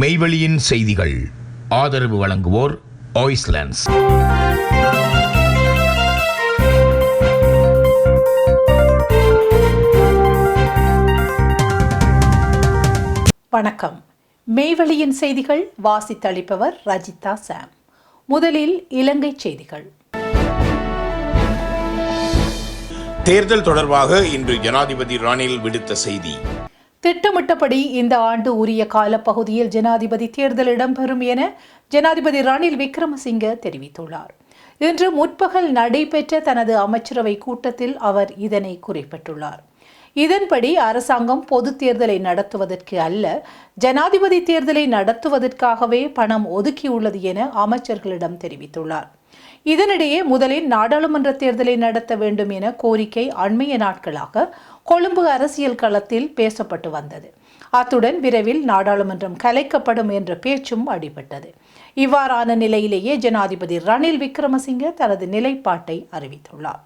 மெய்வெளியின் செய்திகள். ஆதரவு வழங்குவோர் ஆய்ஸ்லாண்ட்ஸ் வணக்கம். மெய்வெளியின் செய்திகள் வாசித்தளிப்பவர் ரஜிதா சாம். முதலில் இலங்கை செய்திகள். தேர்தல் தொடர்பாக இன்று ஜனாதிபதி ரணில் விடுத்த செய்தி. திட்டமிட்டபடி இந்த ஆண்டு உரிய காலப்பகுதியில் ஜனாதிபதி தேர்தல் இடம்பெறும் என ஜனாதிபதி ரணில் விக்ரமசிங்க தெரிவித்துள்ளார். இன்று முற்பகல் நடைபெற்ற தனது அமைச்சரவை கூட்டத்தில் அவர் இதனை குறிப்பிட்டுள்ளார். இதன்படி அரசாங்கம் பொது தேர்தலை நடத்துவதற்கு அல்ல ஜனாதிபதி தேர்தலை நடத்துவதற்காகவே பணம் ஒதுக்கியுள்ளது என அமைச்சர்களிடம் தெரிவித்துள்ளார். இதனிடையே முதலில் நாடாளுமன்ற தேர்தலை நடத்த வேண்டும் என கோரிக்கை அண்மைய நாட்களாக கொழும்பு அரசியல் களத்தில் பேசப்பட்டு வந்தது. அத்துடன் விரைவில் நாடாளுமன்றம் கலைக்கப்படும் என்ற பேச்சும் அடிபட்டது. இவ்வாறான நிலையிலேயே ஜனாதிபதி ரணில் விக்ரமசிங்க தனது நிலைப்பாட்டை அறிவித்துள்ளார்.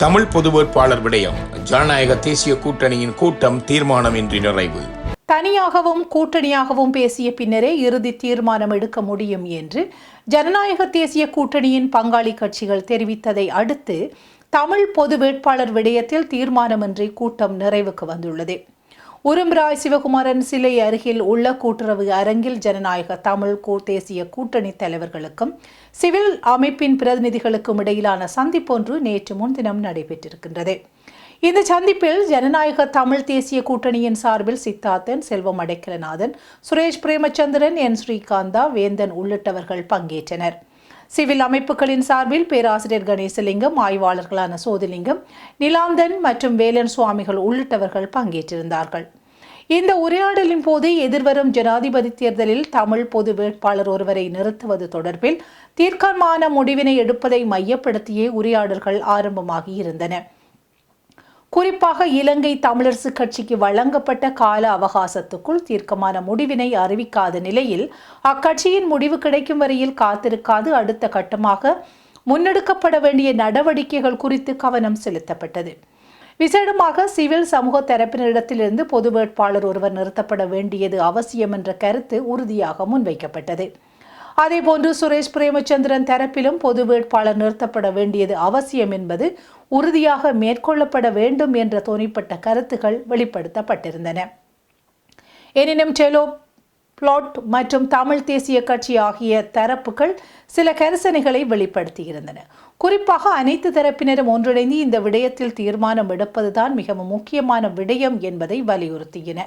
தமிழ் பொது வேட்பாளர் விடயம் ஜனநாயக தேசிய கூட்டணியின் கூட்டம் தீர்மானமின்றி நிறைவு. தனியாகவும் கூட்டணியாகவும் பேசிய பின்னரே இறுதி தீர்மானம் எடுக்க முடியும் என்று ஜனநாயக தேசிய கூட்டணியின் பங்காளி கட்சிகள் தெரிவித்ததை அடுத்து தமிழ் பொது வேட்பாளர் விடயத்தில் தீர்மானமின்றி கூட்டம் நிறைவுக்கு வந்துள்ளது. உரும்ராய் சிவகுமாரன் சிலை அருகில் உள்ள கூட்டுறவு அரங்கில் ஜனநாயக தமிழ் கூ தேசிய கூட்டணி தலைவர்களுக்கும் சிவில் அமைப்பின் பிரதிநிதிகளுக்கும் இடையிலான சந்திப்பொன்று நேற்று முன்தினம் நடைபெற்றிருக்கின்றது. இந்த சந்திப்பில் ஜனநாயக தமிழ் தேசிய கூட்டணியின் சார்பில் சித்தார்த்தன் செல்வம் அடைக்கலநாதன் சுரேஷ் பிரேமச்சந்திரன் என். ஸ்ரீகாந்தா வேந்தன் உள்ளிட்டவர்கள் பங்கேற்றனர். சிவில் அமைப்புகளின் சார்பில் பேராசிரியர் கணேசலிங்கம் ஆய்வாளர்களான சோதிலிங்கம் நிலாந்தன் மற்றும் வேலன் சுவாமிகள் உள்ளிட்டவர்கள் பங்கேற்றிருந்தார்கள். இந்த உரையாடலின் போது எதிர்வரும் ஜனாதிபதி தேர்தலில் தமிழ் பொது வேட்பாளர் ஒருவரை நிறுத்துவது தொடர்பில் தீர்க்கமான முடிவினை எடுப்பதை மையப்படுத்தியே உரையாடல்கள் ஆரம்பமாகி இருந்தன. குறிப்பாக இலங்கை தமிழரசு கட்சிக்கு வழங்கப்பட்ட கால அவகாசத்துக்குள் தீர்க்கமான முடிவினை அறிவிக்காத நிலையில் அக்கட்சியின் முடிவு கிடைக்கும் வரையில் காத்திருக்காது அடுத்த கட்டமாக முன்னெடுக்கப்பட வேண்டிய நடவடிக்கைகள் குறித்து கவனம் செலுத்தப்பட்டது. விசேடமாக சிவில் சமூக தரப்பினரிடத்திலிருந்து பொது வேட்பாளர் ஒருவர் நிறுத்தப்பட வேண்டியது அவசியம் என்ற கருத்து உறுதியாக முன்வைக்கப்பட்டது. அதேபோன்று சுரேஷ் பிரேமச்சந்திரன் தரப்பிலும் பொது வேட்பாளர் நிறுத்தப்பட வேண்டியது அவசியம் என்பது உறுதியாக மேற்கொள்ளப்பட வேண்டும் என்ற தோணிப்பட்ட கருத்துகள் வெளிப்படுத்தப்பட்டிருந்தன. எனினும் டெலோ பிளாட் மற்றும் தமிழ் தேசிய கட்சி ஆகிய தரப்புகள் சில கரிசனைகளை வெளிப்படுத்தியிருந்தன. குறிப்பாக அனைத்து தரப்பினரும் ஒன்றிணைந்து இந்த விடயத்தில் தீர்மானம் எடுப்பதுதான் மிகவும் முக்கியமான விடயம் என்பதை வலியுறுத்தின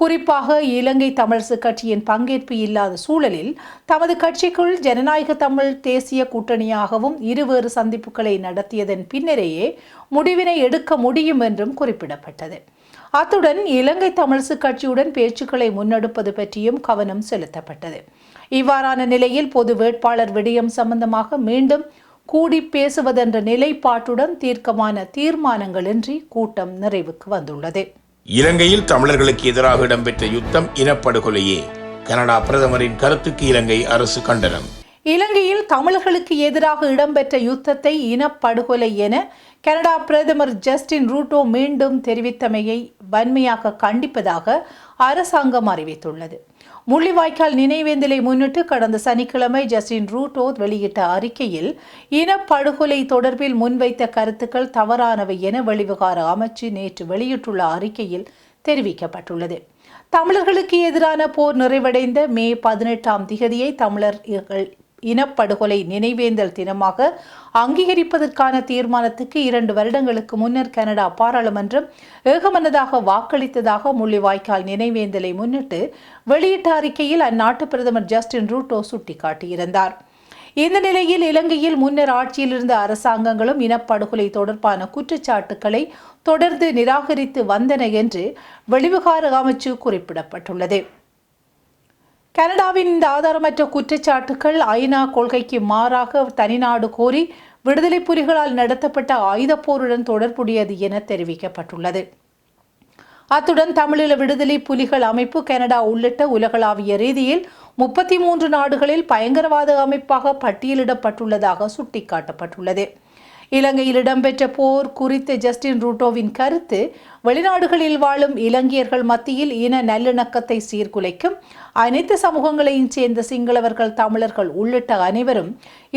குறிப்பாக இலங்கை தமிழரசு கட்சியின் பங்கேற்பு இல்லாத சூழலில் தமது கட்சிக்குள் ஜனநாயக தமிழ் தேசிய கூட்டணியாகவும் இருவேறு சந்திப்புகளை நடத்தியதன் பின்னரேயே முடிவினை எடுக்க முடியும் என்றும் குறிப்பிடப்பட்டது. அத்துடன் இலங்கை தமிழரசு கட்சியுடன் பேச்சுக்களை முன்னெடுப்பது பற்றியும் கவனம் செலுத்தப்பட்டது. இவ்வாறான நிலையில் பொது வேட்பாளர் விடயம் சம்பந்தமாக மீண்டும் கூடி பேசுவதென்ற நிலைப்பாட்டுடன் தீர்க்கமான தீர்மானங்களின்றி கூட்டம் நிறைவுக்கு வந்துள்ளது. இலங்கையில் தமிழர்களுக்கு எதிராக இடம்பெற்ற யுத்தம் இனப்படுகொலையே. கனடா பிரதமரின் கருத்துக்கு இலங்கை அரசு கண்டனம். இலங்கையில் தமிழர்களுக்கு எதிராக இடம்பெற்ற யுத்தத்தை இனப்படுகொலை என கனடா பிரதமர் ஜஸ்டின் ரூட்டோ மீண்டும் தெரிவித்தமையை வன்மையாக கண்டிப்பதாக அரசாங்கம் அறிவித்துள்ளது. முள்ளிவாய்க்கால் நினைவேந்தலை முன்னிட்டு கடந்த சனிக்கிழமை ஜஸ்டின் ரூட்டோ வெளியிட்ட அறிக்கையில் இனப்படுகொலை தொடர்பில் முன்வைத்த கருத்துக்கள் தவறானவை என வெளிவிகார அமைச்சு நேற்று வெளியிட்டுள்ள அறிக்கையில் தெரிவிக்கப்பட்டுள்ளது. தமிழர்களுக்கு எதிரான போர் நிறைவடைந்த மே பதினெட்டாம் திகதியை தமிழர்கள் இனப்படுகொலை நினைவேந்தல் தினமாக அங்கீகரிப்பதற்கான தீர்மானத்துக்கு இரண்டு வருடங்களுக்கு முன்னர் கனடா பாராளுமன்றம் ஏகமனதாக வாக்களித்ததாக முள்ளிவாய்க்கால் நினைவேந்தலை முன்னிட்டு வெளியிட்ட அறிக்கையில் அந்நாட்டு பிரதமர் ஜஸ்டின் ரூட்டோ சுட்டிக்காட்டியிருந்தார். இந்த நிலையில் இலங்கையில் முன்னர் ஆட்சியில் இருந்த அரசாங்கங்களும் இனப்படுகொலை தொடர்பான குற்றச்சாட்டுக்களை தொடர்ந்து நிராகரித்து வந்தன என்று வெளிவிகார அமைச்சு குறிப்பிடப்பட்டுள்ளது. கனடாவின் இந்த ஆதாரமற்ற குற்றச்சாட்டுகள் ஐநா கொள்கைக்கு மாறாக தனிநாடு கோரி விடுதலை புலிகளால் நடத்தப்பட்ட ஆயுதப்போருடன் தொடர்புடையது என தெரிவிக்கப்பட்டுள்ளது. அத்துடன் தமிழீழ விடுதலை புலிகள் அமைப்பு கனடா உள்ளிட்ட உலகளாவிய ரீதியில் முப்பத்தி மூன்று நாடுகளில் பயங்கரவாத அமைப்பாக பட்டியலிடப்பட்டுள்ளதாக சுட்டிக்காட்டப்பட்டுள்ளது. இலங்கையில் இடம்பெற்ற போர் குறித்த ஜஸ்டின் ரூட்டோவின் கருத்து வெளிநாடுகளில் வாழும் இலங்கையர்கள் மத்தியில் இன நல்லிணக்கத்தை சீர்குலைக்கும் அனைத்து சமூகங்களையும் சேர்ந்த சிங்களவர்கள் தமிழர்கள் உள்ளிட்ட அனைவரும்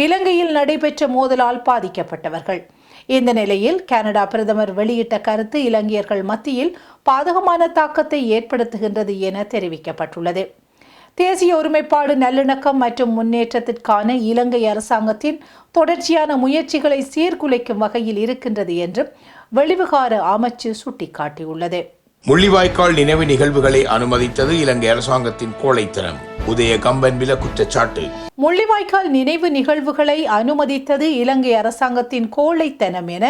இலங்கையில் நடைபெற்ற மோதலால் பாதிக்கப்பட்டவர்கள். இந்த நிலையில் கனடா பிரதமர் வெளியிட்ட கருத்து இலங்கையர்கள் மத்தியில் பாதகமான தாக்கத்தை ஏற்படுத்துகின்றது என தெரிவிக்கப்பட்டுள்ளது. தேசிய ஒருமைப்பாடு நல்லிணக்கம் மற்றும் முன்னேற்றத்திற்கான இலங்கை அரசாங்கத்தின் தொடர்ச்சியான முயற்சிகளை சீர்குலைக்கும் வகையில் இருக்கின்றது என்றும் வெளிவிகார அமைச்சு சுட்டிக்காட்டியுள்ளது. முள்ளிவாய்க்கால் நினைவு நிகழ்வுகளை அனுமதித்தது இலங்கை அரசாங்கத்தின் கோழைத்தனம். உதய கம்பன்பில குற்றச்சாட்டு. முள்ளிவாய்க்கால் நினைவு நிகழ்வுகளை அனுமதித்தது இலங்கை அரசாங்கத்தின் கோழைத்தனம் என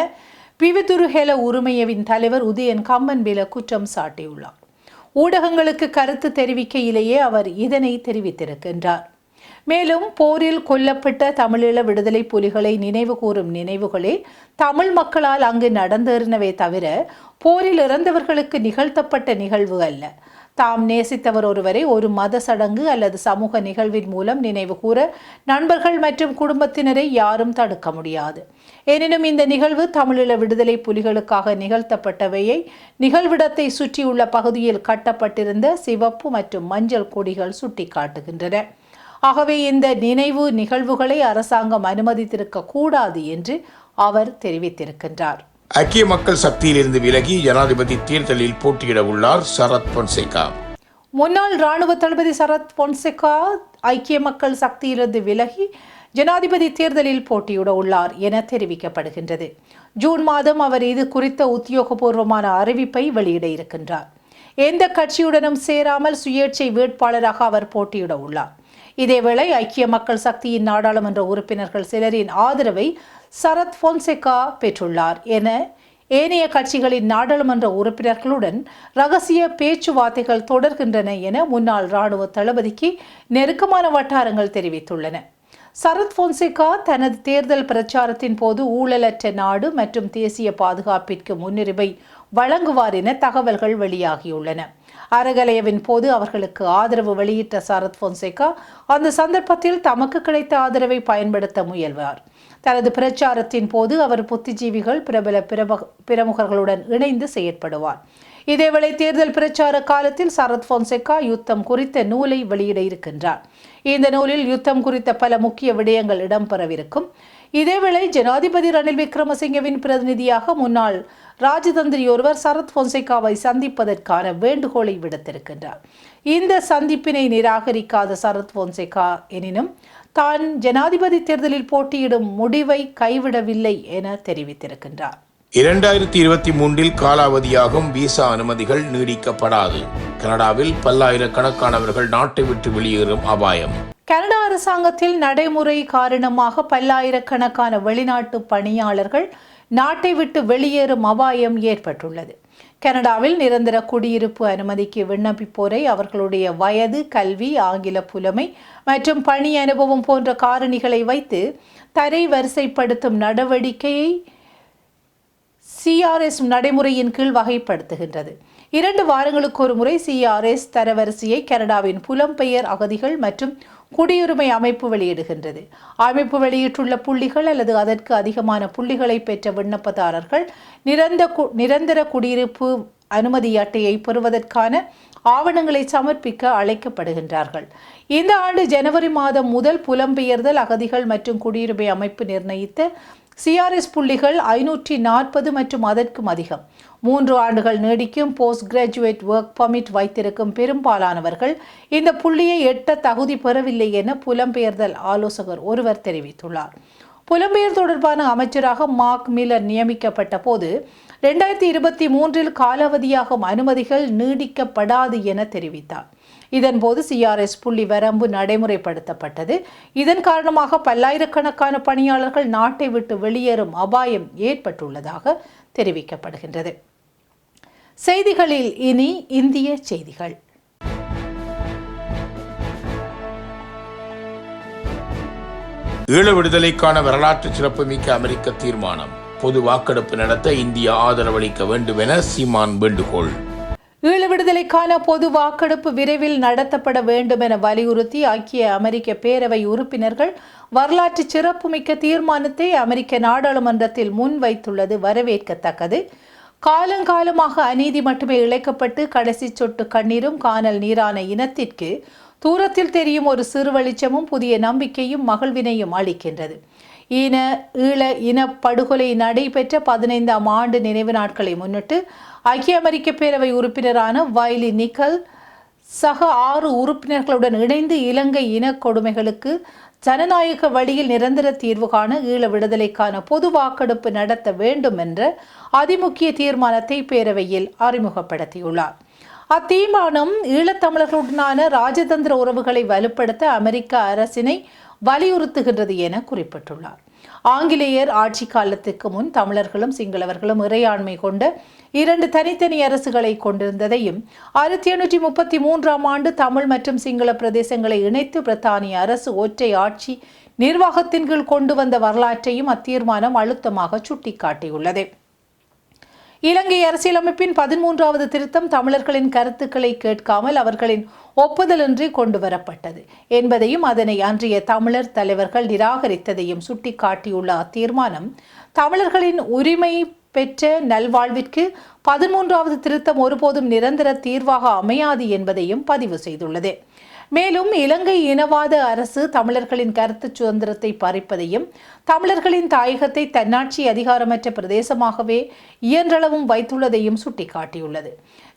பிவிதுருஹெல உரிமையவின் தலைவர் உதயன் கம்பன்பில குற்றம் சாட்டியுள்ளார். ஊடகங்களுக்கு கருத்து தெரிவிக்கையிலேயே அவர் இதனை தெரிவித்திருக்கின்றார். மேலும் போரில் கொல்லப்பட்ட தமிழீழ விடுதலை புலிகளை நினைவு கூறும் நினைவுகளே தமிழ் மக்களால் அங்கு நடந்தேறினவே தவிர போரில் இறந்தவர்களுக்கு நிகழ்த்தப்பட்ட நிகழ்வு அல்ல. தாம் நேசித்தவர் ஒருவரை ஒரு மத சடங்கு அல்லது சமூக நிகழ்வின் மூலம் நினைவு கூற நண்பர்கள் மற்றும் குடும்பத்தினரை யாரும் தடுக்க முடியாது. எனினும் இந்த நிகழ்வு தமிழீழ விடுதலை புலிகளுக்காக நிகழ்த்தப்பட்டவையை நிகழ்விடத்தை சுற்றியுள்ள பகுதியில் கட்டப்பட்டிருந்த சிவப்பு மற்றும் மஞ்சள் கொடிகள் சுட்டிக்காட்டுகின்றன. ஆகவே இந்த நினைவு நிகழ்வுகளை அரசாங்கம் அனுமதித்திருக்க கூடாது என்று அவர் தெரிவித்திருக்கின்றார். ஐக்கிய மக்கள் சக்தியிலிருந்து விலகி ஜனாதிபதி தேர்தலில் போட்டியிட உள்ளார் சரத் பொன்சேகா. முன்னாள் ராணுவ தளபதி சரத் பொன்செகா ஐக்கிய மக்கள் சக்தியிலிருந்து விலகி ஜனாதிபதி தேர்தலில் போட்டியிட உள்ளார் என தெரிவிக்கப்படுகின்றது. ஜூன் மாதம் அவர் இது குறித்த உத்தியோகபூர்வமான அறிவிப்பை வெளியிட இருக்கின்றார். எந்த கட்சியுடனும் சேராமல் சுயேட்சை வேட்பாளராக அவர் போட்டியிட உள்ளார். இதேவேளை ஐக்கிய மக்கள் சக்தியின் நாடாளுமன்ற உறுப்பினர்கள் சிலரின் ஆதரவை சரத் பொன்செகா பெற்றுள்ளார் என ஏனைய கட்சிகளின் நாடாளுமன்ற உறுப்பினர்களுடன் ரகசிய பேச்சுவார்த்தைகள் தொடர்கின்றன என முன்னாள் ராணுவ தளபதிக்கு நெருக்கமான வட்டாரங்கள் தெரிவித்துள்ளன. சரத் பொன்சேகா தனது தேர்தல் பிரச்சாரத்தின் போது ஊழலற்ற நாடு மற்றும் தேசிய பாதுகாப்பிற்கு முன்னுரிமை வழங்குவார் என தகவல்கள் வெளியாகியுள்ளன. அறகலையவின் போது அவர்களுக்கு ஆதரவு வெளியிட்ட சரத் பொன்சேகா அந்த சந்தர்ப்பத்தில் தமக்கு கிடைத்த ஆதரவை பயன்படுத்த முயல்வார். தனது பிரச்சாரத்தின் போது அவர் புத்திஜீவிகள் பிரபல பிரமுகர்களுடன் இணைந்து செயற்படுவார். இதேவேளை தேர்தல் பிரச்சார காலத்தில் சரத் பொன்சேகா யுத்தம் குறித்த நூலை வெளியிட இருக்கின்றார். இந்த நூலில் யுத்தம் குறித்த பல முக்கிய விடயங்கள் இடம்பெறவிருக்கும். இதேவேளை ஜனாதிபதி ரணில் விக்ரமசிங்கவின் பிரதிநிதியாக முன்னாள் ராஜதந்திரி ஒருவர் சரத் பொன்சேகாவை சந்திப்பதற்கான வேண்டுகோளை விடுத்திருக்கின்றார். இந்த சந்திப்பினை நிராகரிக்காத சரத் பொன்சேகா எனினும் தான் ஜனாதிபதி தேர்தலில் போட்டியிடும் முடிவை கைவிடவில்லை என தெரிவித்திருக்கின்றார். இரண்டாயிரத்தி இருபத்தி மூன்றில் காலாவதியாகும் விசா அனுமதிகள் நீடிக்கப்படாது. கனடாவில் பல்லாயிரக்கணக்கானவர்கள் நாட்டை விட்டு வெளியேறும் அபாயம். கனடா அரசாங்கத்தில் நடைமுறை காரணமாக பல்லாயிரக்கணக்கான வெளிநாட்டு பணியாளர்கள் நாட்டை விட்டு வெளியேறும் அபாயம் ஏற்பட்டுள்ளது. கனடாவில் நிரந்தர குடியிருப்பு அனுமதிக்கு விண்ணப்பிப்போரை அவர்களுடைய வயது கல்வி ஆங்கில புலமை மற்றும் பணி அனுபவம் போன்ற காரணிகளை வைத்து தரை வரிசைப்படுத்தும் நடவடிக்கையை சிஆர்எஸ் நடைமுறையின் கீழ் வகைப்படுத்துகின்றது. இரண்டு வாரங்களுக்கு ஒரு முறை சிஆர்எஸ் தரவரிசையை கனடாவின் புலம்பெயர் அகதிகள் மற்றும் குடியுரிமை அமைப்பு வெளியிடுகின்றது. அமைப்பு வெளியிட்டுள்ள புள்ளிகள் அல்லது அதற்கு அதிகமான புள்ளிகளை பெற்ற விண்ணப்பதாரர்கள் நிரந்த கு- நிரந்தர குடியிருப்பு அனுமதி அட்டையை பெறுவதற்கான ஆவணங்களை சமர்ப்பிக்க அழைக்கப்படுகின்றார்கள். இந்த ஆண்டு ஜனவரி மாதம் முதல் புலம்பெயர்தல் அகதிகள் மற்றும் குடியுரிமை அமைப்பு நிர்ணயித்த சிஆர்எஸ் புள்ளிகள் ஐநூற்றி நாற்பது மற்றும் அதற்கும் அதிகம். மூன்று ஆண்டுகள் நீடிக்கும் போஸ்ட் கிராஜுவேட் ஒர்க் பர்மிட் வைத்திருக்கும் பெரும்பாலானவர்கள் இந்த புள்ளியை எட்ட தகுதி பெறவில்லை என புலம்பெயர்தல் ஆலோசகர் ஒருவர் தெரிவித்துள்ளார். புலம்பெயர் தொடர்பான அமைச்சராக மார்க் மில்லர் நியமிக்கப்பட்ட போது ரெண்டாயிரத்தி இருபத்தி மூன்றில் காலாவதியாகும் அனுமதிகள் நீடிக்கப்படாது என தெரிவித்தார். இதன்போது சிஆர்எஸ் புள்ளி வரம்பு நடைமுறைப்படுத்தப்பட்டது. இதன் காரணமாக பல்லாயிரக்கணக்கான பணியாளர்கள் நாட்டை விட்டு வெளியேறும் அபாயம் ஏற்பட்டுள்ளதாக தெரிவிக்கப்படுகின்றது. செய்திகளில் இனி இந்திய செய்திகள். ஈழ விடுதலைக்கான வரலாற்று சிறப்புமிக்க அமெரிக்க தீர்மானம். பொது வாக்கெடுப்பு நடத்த இந்தியா ஆதரவளிக்க வேண்டும் என சீமான் வேண்டுகோள். ஈழ விடுதலைக்கான பொது வாக்கெடுப்பு விரைவில் நடத்தப்பட வேண்டும் என வலியுறுத்தி ஐக்கிய அமெரிக்க பேரவை உறுப்பினர்கள் வரலாற்று சிறப்புமிக்க தீர்மானத்தை அமெரிக்க நாடாளுமன்றத்தில் முன்வைத்துள்ளது வரவேற்கத்தக்கது. காலங்காலமாக அநீதி மட்டுமே இழைக்கப்பட்டு கடைசி சொட்டு கண்ணீரும் காணல் நீரான இனத்திற்கு தூரத்தில் தெரியும் ஒரு சிறு வெளிச்சமும் புதிய நம்பிக்கையும் மகிழ்வினையும் அளிக்கின்றது. ஈன ஈழ இன படுகொலை நடைபெற்ற பதினைந்தாம் ஆண்டு நினைவு நாட்களை முன்னிட்டு ஐக்கிய அமெரிக்க பேரவை உறுப்பினரான வைலி நிக்கல் சக ஆறு உறுப்பினர்களுடன் இணைந்து இலங்கை இனக்கொடுமைகளுக்கு ஜனநாயக வழியில் நிரந்தர தீர்வு காண ஈழ விடுதலைக்கான பொது வாக்கெடுப்பு நடத்த வேண்டும் என்ற அதிமுக்கிய தீர்மானத்தை பேரவையில் அறிமுகப்படுத்தியுள்ளார். அத்தீர்மானம் ஈழத்தமிழர்களுடனான ராஜதந்திர உறவுகளை வலுப்படுத்த அமெரிக்க அரசினை வலியுறுத்துகின்றது என குறிப்பிட்டுள்ளார். ஆங்கிலேயர் ஆட்சி காலத்துக்கு முன் தமிழர்களும் சிங்களவர்களும் இறையாண்மை கொண்ட இரண்டு தனித்தனி அரசுகளை கொண்டிருந்ததையும் ஆயிரத்தி எண்ணூற்றி முப்பத்தி மூன்றாம் ஆண்டு தமிழ் மற்றும் சிங்கள பிரதேசங்களை இணைத்து பிரித்தானிய அரசு ஒற்றை ஆட்சி நிர்வாகத்தின் கீழ் கொண்டு வந்த வரலாற்றையும் அத்தீர்மானம் அழுத்தமாக சுட்டிக்காட்டியுள்ளது. இலங்கை அரசியலமைப்பின் பதிமூன்றாவது திருத்தம் தமிழர்களின் கருத்துக்களை கேட்காமல் அவர்களின் ஒப்புதலின்றி கொண்டு வரப்பட்டது என்பதையும் அதனை அன்றைய தமிழர் தலைவர்கள் நிராகரித்ததையும் சுட்டிக்காட்டியுள்ள அத்தீர்மானம் தமிழர்களின் உரிமை பெற்ற நல்வாழ்விற்கு பதிமூன்றாவது திருத்தம் ஒருபோதும் நிரந்தர தீர்வாக அமையாது என்பதையும் பதிவு செய்துள்ளது. மேலும் இலங்கை இனவாத அரசு தமிழர்களின் கருத்து சுதந்திரத்தை பறிப்பதையும் தமிழர்களின் தாயகத்தை தன்னாட்சி அதிகாரமற்ற பிரதேசமாகவே இயன்றளவும் வைத்துள்ளதையும் சுட்டிக்காட்டியுள்ளது.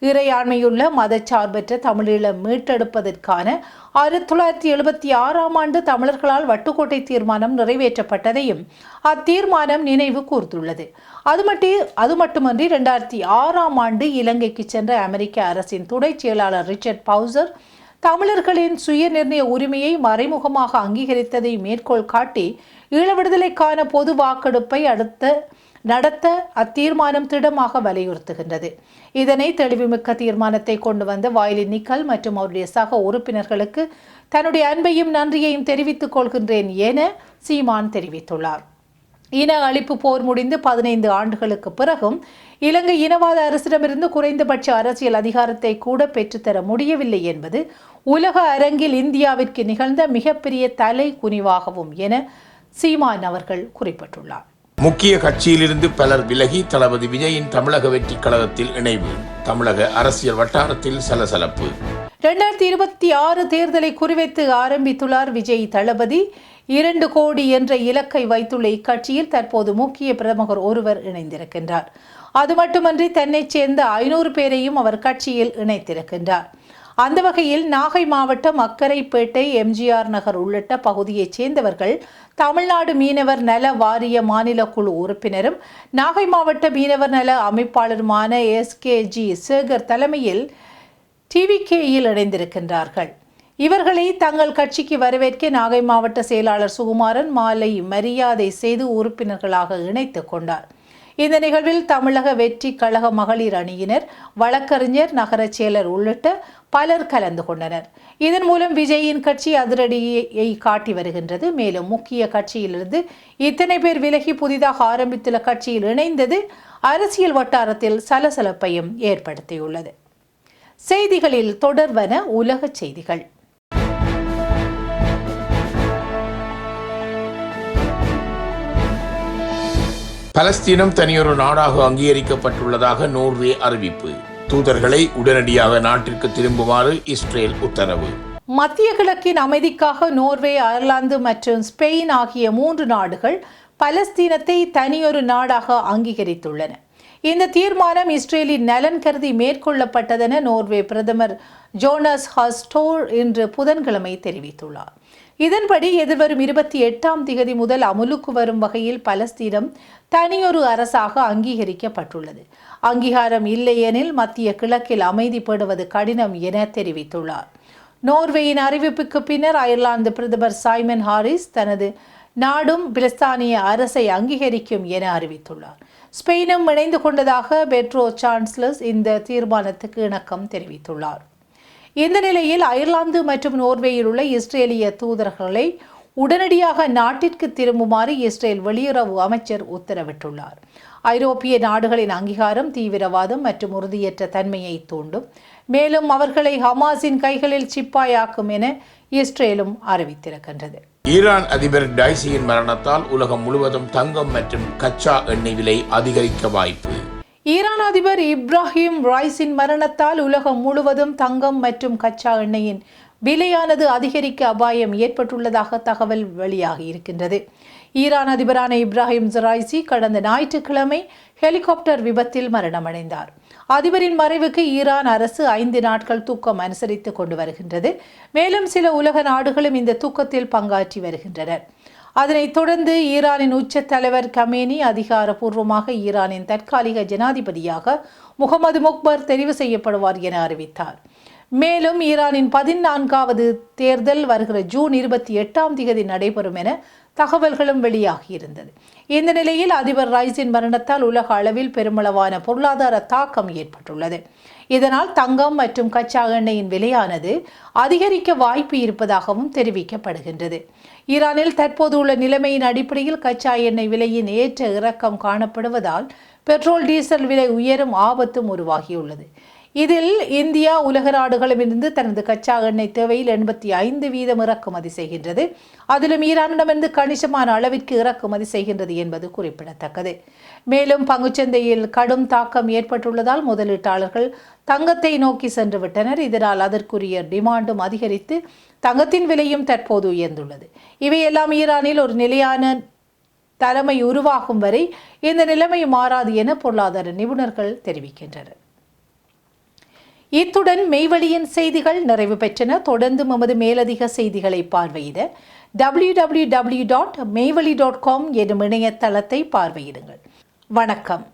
இறையாண்மையுள்ள மதச்சார்பற்ற தமிழீழ மீட்டெடுப்பதற்கான ஆயிரத்தி தொள்ளாயிரத்தி எழுபத்தி ஆறாம் ஆண்டு தமிழர்களால் வட்டுக்கோட்டை தீர்மானம் நிறைவேற்றப்பட்டதையும் அத்தீர்மானம் நினைவு கூர்ந்துள்ளது. அது மட்டும் அது மட்டுமன்றி இரண்டாயிரத்தி ஆறாம் ஆண்டு இலங்கைக்கு சென்ற அமெரிக்க அரசின் துணை செயலாளர் ரிச்சர்ட் பவுசர் தமிழர்களின் சுய நிர்ணய உரிமையை மறைமுகமாக அங்கீகரித்ததை மேற்கோள் காட்டி ஈழ விடுதலைக்கான பொது வாக்கெடுப்பை அடுத்த நடத்த அத்தீர்மானம் திடமாக வலியுறுத்துகின்றது. இதனை தெளிவுமிக்க தீர்மானத்தை கொண்டு வந்த வாயிலி நிக்கல் மற்றும் அவருடைய சக உறுப்பினர்களுக்கு தன்னுடைய அன்பையும் நன்றியையும் தெரிவித்துக் கொள்கின்றேன் என சீமான் தெரிவித்துள்ளார். இன அழிப்பு போர் முடிந்து பதினைந்து ஆண்டுகளுக்கு பிறகும் இலங்கை இனவாத அரசிடமிருந்து குறைந்தபட்ச அரசியல் அதிகாரத்தை கூட பெற்றுத்தர முடியவில்லை என்பது உலக அரங்கில் இந்தியாவிற்கு நிகழ்ந்த மிகப்பெரிய தலை குனிவாகவும் என சீமான் அவர்கள் குறிப்பிட்டுள்ளார். முக்கிய கட்சியிலிருந்து பலர் விலகி தளபதி விஜயின் தமிழக வெற்றி கழகத்தில் இணைவு. தமிழக அரசியல் வட்டாரத்தில் சலசலப்பு. இரண்டாயிரத்தி இருபத்தி ஆறு தேர்தலை குறிவைத்து ஆரம்பித்துள்ளார் விஜய் தளபதி. இரண்டு கோடி என்ற இலக்கை வைத்துள்ள இக்கட்சியில் தற்போது முக்கிய பிரமுகர் ஒருவர் இணைந்திருக்கின்றார். அது மட்டுமன்றி தன்னைச் சேர்ந்த ஐநூறு பேரையும் அவர் கட்சியில் இணைத்திருக்கின்றார். அந்த வகையில் நாகை மாவட்டம் அக்கரைப்பேட்டை எம்ஜிஆர் நகர் உள்ளிட்ட பகுதியைச் சேர்ந்தவர்கள் தமிழ்நாடு மீனவர் நல வாரிய மாநில குழு உறுப்பினரும் நாகை மாவட்ட மீனவர் நல அமைப்பாளருமான எஸ்கேஜி சேகர் தலைமையில் டிவிகேயில் இணைந்திருக்கின்றார்கள். இவர்களை தங்கள் கட்சிக்கு வரவேற்க நாகை மாவட்ட செயலாளர் சுகுமாரன் மாலை மரியாதை செய்து உறுப்பினர்களாக இணைத்துக் கொண்டார். இந்த நிகழ்வில் தமிழக வெற்றி கழக மகளிர் அணியினர் வழக்கறிஞர் நகரச் செயலர் உள்ளிட்ட பலர் கலந்து கொண்டனர். இதன் மூலம் விஜயின் கட்சி அதிரடியை காட்டி வருகின்றது. மேலும் முக்கிய கட்சியிலிருந்து இத்தனை பேர் விலகி புதிதாக ஆரம்பித்துள்ள கட்சியில் இணைந்தது அரசியல் வட்டாரத்தில் சலசலப்பையும் ஏற்படுத்தியுள்ளது. செய்திகளில் தொடர்வன உலகச் செய்திகள். பலஸ்தீனம் தனியொரு நாடாக அங்கீகரிக்கப்பட்டுள்ளதாக நோர்வே அறிவிப்பு. தூதர்களை உடனடியாக நாட்டிற்கு திரும்புமாறு இஸ்ரேல் உத்தரவு. மத்திய கிழக்கின் அமைதிக்காக நோர்வே அயர்லாந்து மற்றும் ஸ்பெயின் ஆகிய மூன்று நாடுகள் பலஸ்தீனத்தை தனியொரு நாடாக அங்கீகரித்துள்ளன. இந்த தீர்மானம் இஸ்ரேலின் நலன் கருதி மேற்கொள்ளப்பட்டதென நோர்வே பிரதமர் ஜோனஸ் ஹஸ்டோர் இன்று புதன்கிழமை தெரிவித்துள்ளார். இதன்படி எதிர்வரும் இருபத்தி எட்டாம் திகதி முதல் அமுலுக்கு வரும் வகையில் பலஸ்தீனம் தனியொரு அரசாக அங்கீகரிக்கப்பட்டுள்ளது. அங்கீகாரம் இல்லையெனில் மத்திய கிழக்கில் அமைதிப்படுவது கடினம் என தெரிவித்துள்ளார். நோர்வேயின் அறிவிப்புக்கு பின்னர் அயர்லாந்து பிரதமர் சைமன் ஹாரிஸ் தனது நாடும் பிலஸ்தானிய அரசை அங்கீகரிக்கும் என அறிவித்துள்ளார். ஸ்பெயினும் இணைந்து கொண்டதாக பெட்ரோ சான்ஸ்லர்ஸ் இந்த தீர்மானத்துக்கு இணக்கம் தெரிவித்துள்ளார். இந்த நிலையில் அயர்லாந்து மற்றும் நோர்வேயில் உள்ள இஸ்ரேலிய தூதர்களை உடனடியாக நாட்டிற்கு திரும்புமாறு இஸ்ரேல் வெளியுறவு அமைச்சர் உத்தரவிட்டுள்ளார். ஐரோப்பிய நாடுகளின் அங்கீகாரம் தீவிரவாதம் மற்றும் உறுதியற்ற தன்மையை தூண்டும். மேலும் அவர்களை ஹமாஸின் கைகளில் சிப்பாயாக்கும் என இஸ்ரேலும் அறிவித்திருக்கின்றது. ஈரான் அதிபர் டைசியின் மரணத்தால் உலகம் முழுவதும் தங்கம் மற்றும் கச்சா எண்ணெய் விலை அதிகரிக்க வாய்ப்பு. ஈரான் அதிபர் இப்ராஹிம் ராய்ஸின் மரணத்தால் உலகம் முழுவதும் தங்கம் மற்றும் கச்சா எண்ணெயின் விலையானது அதிகரிக்க அபாயம் ஏற்பட்டுள்ளதாக தகவல் வெளியாகி இருக்கின்றது. ஈரான் அதிபரான இப்ராஹிம் ஜராய்சி கடந்த ஞாயிற்றுக்கிழமை ஹெலிகாப்டர் விபத்தில் மரணமடைந்தார். அதிபரின் மறைவுக்கு ஈரான் அரசு ஐந்து நாட்கள் தூக்கம் அனுசரித்துக் கொண்டு வருகின்றது. மேலும் சில உலக நாடுகளும் இந்த தூக்கத்தில் பங்காற்றி வருகின்றனர் அதனைத் தொடர்ந்து ஈரானின் உச்ச தலைவர் கமேனி அதிகாரப்பூர்வமாக ஈரானின் தற்காலிக ஜனாதிபதியாக முகமது முக்பர் தெரிவு செய்யப்படுவார் என அறிவித்தார். மேலும் ஈரானின் பதினான்காவது தேர்தல் வருகிற ஜூன் இருபத்தி எட்டாம் தேதி நடைபெறும் என தகவல்களும் வெளியாகியிருந்தது இந்த நிலையில் அதிபர் ரைஸின் மரணத்தால் உலக அளவில் பெருமளவான பொருளாதார தாக்கம் ஏற்பட்டுள்ளது. இதனால் தங்கம் மற்றும் கச்சா எண்ணெயின் விலையானது அதிகரிக்க வாய்ப்பு இருப்பதாகவும் தெரிவிக்கப்படுகின்றது. ஈரானில் தற்போது உள்ள நிலைமையின் அடிப்படையில் கச்சா எண்ணெய் விலையின் ஏற்ற இறக்கம் காணப்படுவதால் பெட்ரோல் டீசல் விலை உயரும் ஆபத்தும் உருவாகியுள்ளது. இதில் இந்தியா உலக நாடுகளிடமிருந்து தனது கச்சா எண்ணெய் தேவையில் எண்பத்தி ஐந்து வீதம் இறக்குமதி செய்கின்றது. அதிலும் ஈரானிடமிருந்து கணிசமான அளவிற்கு இறக்குமதி செய்கின்றது என்பது குறிப்பிடத்தக்கது. மேலும் பங்குச்சந்தையில் கடும் தாக்கம் ஏற்பட்டுள்ளதால் முதலீட்டாளர்கள் தங்கத்தை நோக்கி சென்று விட்டனர். இதனால் அதற்குரிய டிமாண்டும் அதிகரித்து தங்கத்தின் விலையும் தற்போது உயர்ந்துள்ளது. இவையெல்லாம் ஈரானில் ஒரு நிலையான தலைமை உருவாகும் வரை இந்த நிலைமை மாறாது என பொருளாதார நிபுணர்கள் தெரிவிக்கின்றனர். இத்துடன் மெய்வழியின் செய்திகள் நிறைவு பெற்றன. தொடர்ந்து நமது மேலதிக செய்திகளை பார்வையிட W W W dot Meivazhi dot com எனும் இணையதளத்தை பார்வையிடுங்கள். வணக்கம்.